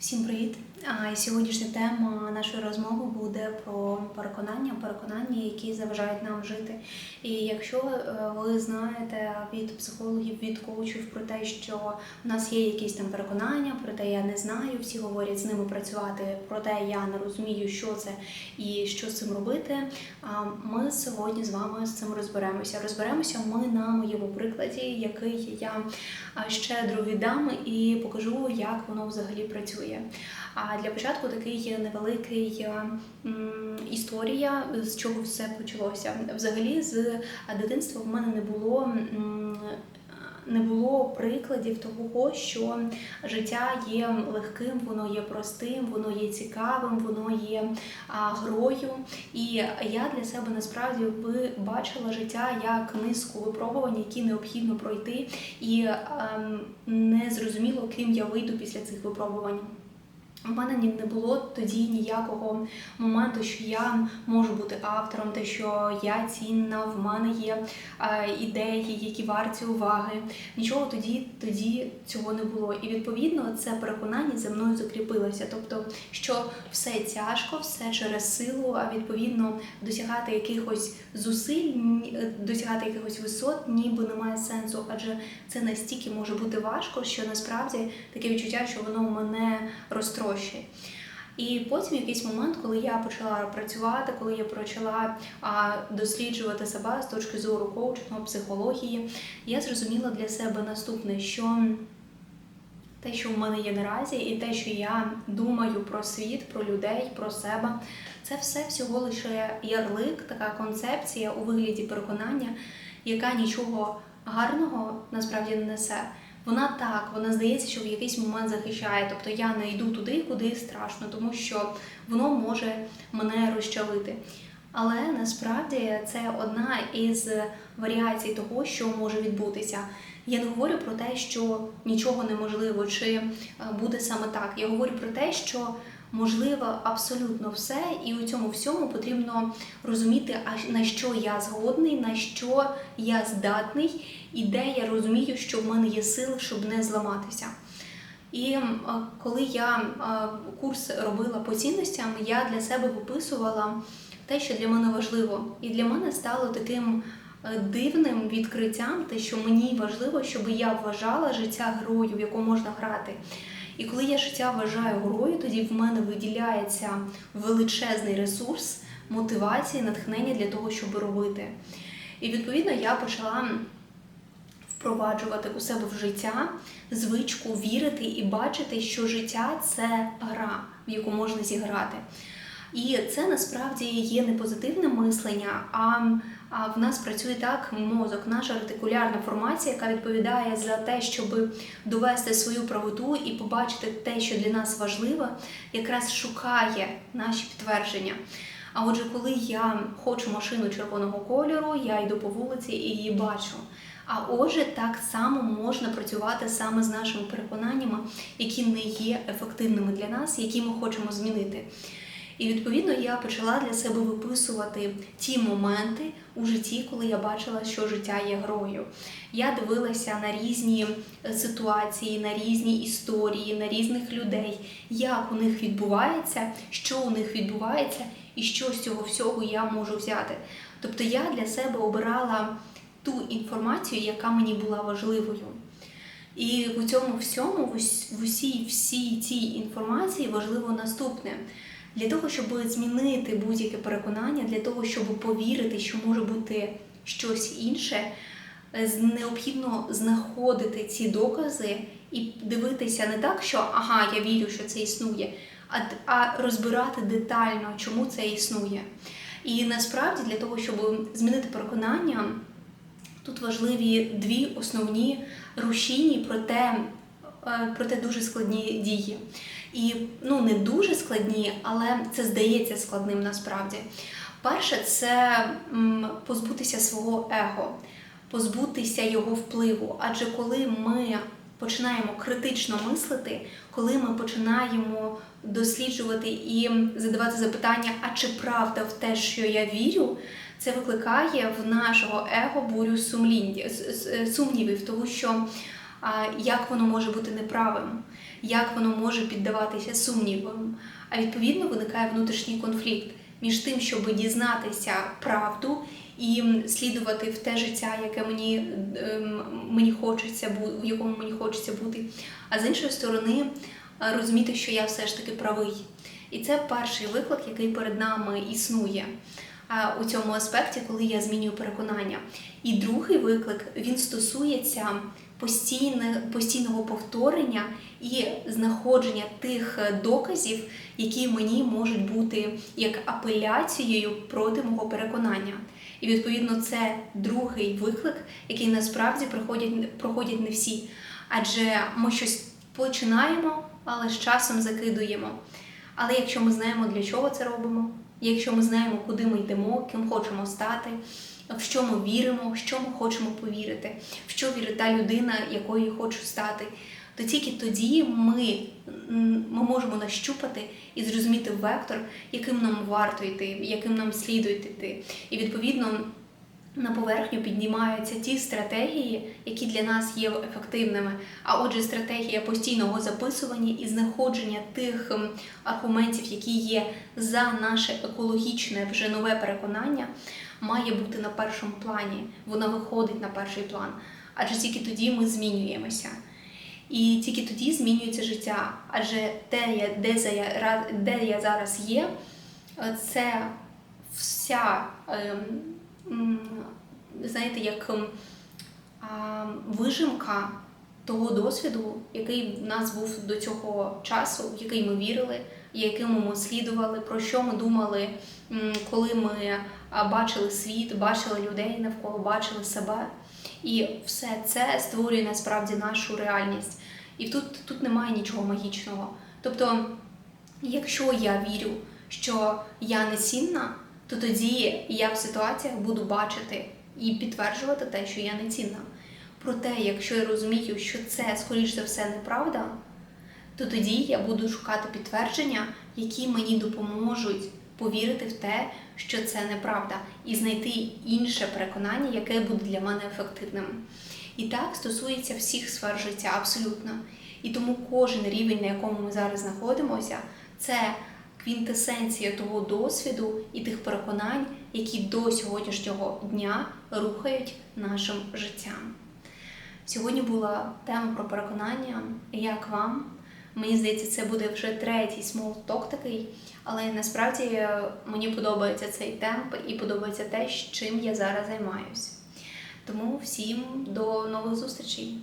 Всім привіт! І Сьогоднішня тема нашої розмови буде про переконання, переконання, які заважають нам жити. І якщо е, ви знаєте від психологів, від коучів про те, що в нас є якісь там переконання, про те я не знаю, всі говорять з ними працювати, проте я не розумію, що це і що з цим робити. Ми сьогодні з вами з цим розберемося. Розберемося ми на моєму прикладі, який я щедро віддам і покажу, як воно взагалі працює. А для початку такий невеликий е, історія, з чого все почалося. Взагалі, з дитинства в мене не було. Не було прикладів того, що життя є легким, воно є простим, воно є цікавим, воно є а, грою. І я для себе насправді бачила життя як низку випробувань, які необхідно пройти, і ем, не зрозуміло, ким я вийду після цих випробувань. У мене не було тоді ніякого моменту, що я можу бути автором, те, що я цінна, в мене є е, ідеї, які варті уваги. Нічого тоді, тоді цього не було. І відповідно це переконання за мною закріпилося. Тобто, що все тяжко, все через силу, а відповідно досягати якихось зусиль, е, досягати якихось висот, ніби немає сенсу, адже це настільки може бути важко, що насправді таке відчуття, що воно мене розтрощує. І потім якийсь момент, коли я почала працювати, коли я почала а, досліджувати себе з точки зору коучингу, психології, я зрозуміла для себе наступне, що те, що в мене є наразі, і те, що я думаю про світ, про людей, про себе, це все всього лише ярлик, така концепція у вигляді переконання, яка нічого гарного насправді не несе. Вона так, вона здається, що в якийсь момент захищає. Тобто я не йду туди, куди страшно, тому що воно може мене розчавити. Але насправді це одна із варіацій того, що може відбутися. Я не говорю про те, що нічого неможливо, чи е, буде саме так. Я говорю про те, що можливо абсолютно все, і у цьому всьому потрібно розуміти, на що я згодний, на що я здатний, і де я розумію, що в мене є сили, щоб не зламатися. І коли я курс робила по цінностям, я для себе виписувала те, що для мене важливо. І для мене стало таким е, дивним відкриттям, те, що мені важливо, щоб я вважала життя грою, в яку можна грати. І коли я життя вважаю грою, тоді в мене виділяється величезний ресурс мотивації, натхнення для того, щоб робити. І відповідно я почала впроваджувати у себе в життя звичку вірити і бачити, що життя це гра, в яку можна зіграти. І це насправді є не позитивне мислення, а, в нас працює так мозок, наша ретикулярна формація, яка відповідає за те, щоб довести свою правоту і побачити те, що для нас важливо, якраз шукає наші підтвердження. А отже, коли я хочу машину червоного кольору, я йду по вулиці і її бачу. А отже, так само можна працювати саме з нашими переконаннями, які не є ефективними для нас, які ми хочемо змінити. І відповідно я почала для себе виписувати ті моменти у житті, коли я бачила, що життя є грою. Я дивилася на різні е, ситуації, на різні історії, на різних людей, як у них відбувається, що у них відбувається, і що з цього всього я можу взяти. Тобто я для себе обирала ту інформацію, яка мені була важливою. І у цьому всьому, в усій всій цій інформації важливо наступне. Для того, щоб змінити будь-яке переконання, для того, щоб повірити, що може бути щось інше, е, необхідно знаходити ці докази і дивитися не так, що ага, я вірю, що це існує, а, розбирати детально, чому це існує. І насправді для того, щоб змінити переконання, Тут важливі дві основні рушійні, проте, проте дуже складні дії. І ну не дуже складні, але це здається складним насправді. Перше, це позбутися свого его, позбутися його впливу. Адже коли ми починаємо критично мислити, коли ми починаємо досліджувати і задавати запитання, а чи правда в те, що я вірю, це викликає в нашого его бурю сумнівів, тому що як воно може бути неправим, як воно може піддаватися сумнівам. А відповідно виникає внутрішній конфлікт між тим, щоб дізнатися правду і слідувати в те життя, яке мені, ем, мені хочеться в якому мені хочеться бути. А з іншої сторони, розуміти, що я все ж таки правий. І це перший виклик, який перед нами існує у цьому аспекті, коли я змінюю переконання. І другий виклик він стосується постійного повторення і знаходження тих е, доказів, які мені можуть бути як апеляцією проти мого переконання. І відповідно це другий виклик, який насправді проходять, проходять не всі. Адже ми щось починаємо, але з часом закидуємо. Але якщо ми знаємо, для чого це робимо, якщо ми знаємо, куди ми йдемо, ким хочемо стати, в що ми віримо, в що ми хочемо повірити, в що вірить та людина, якою я хочу стати, то тільки тоді ми, ми можемо нащупати і зрозуміти вектор, яким нам варто йти, яким нам слідує йти. І відповідно на поверхню піднімаються ті стратегії, які для нас є ефективними. А отже, стратегія постійного записування і знаходження тих аргументів, які є за наше екологічне вже нове переконання, має бути на першому плані. Вона виходить на перший план. Адже тільки тоді ми змінюємося. І тільки тоді змінюється життя. Адже я, де, я, де я зараз є, це вся, ем, знаєте, як ем, вижимка того досвіду, який в нас був до цього часу, в який ми вірили, яким ми слідували, про що ми думали, коли ми бачили світ, бачили людей навколо, бачили себе. І все це створює насправді нашу реальність. І тут, тут немає нічого магічного. Тобто, якщо я вірю, що я не цінна, то тоді я в ситуаціях буду бачити і підтверджувати те, що я не цінна. Проте, якщо я розумію, що це, скоріш за все, неправда, то тоді я буду шукати підтвердження, які мені допоможуть повірити в те, що це неправда, і знайти інше переконання, яке буде для мене ефективним. І так стосується всіх сфер життя абсолютно. І тому кожен рівень, на якому ми зараз знаходимося, це квінтесенція того досвіду і тих переконань, які до сьогоднішнього дня рухають нашим життям. Сьогодні була тема про переконання. Як вам? Мені здається, це буде вже третій смолток такий, але насправді е, мені подобається цей темп і подобається те, чим я зараз займаюся. Тому всім до нових зустрічей!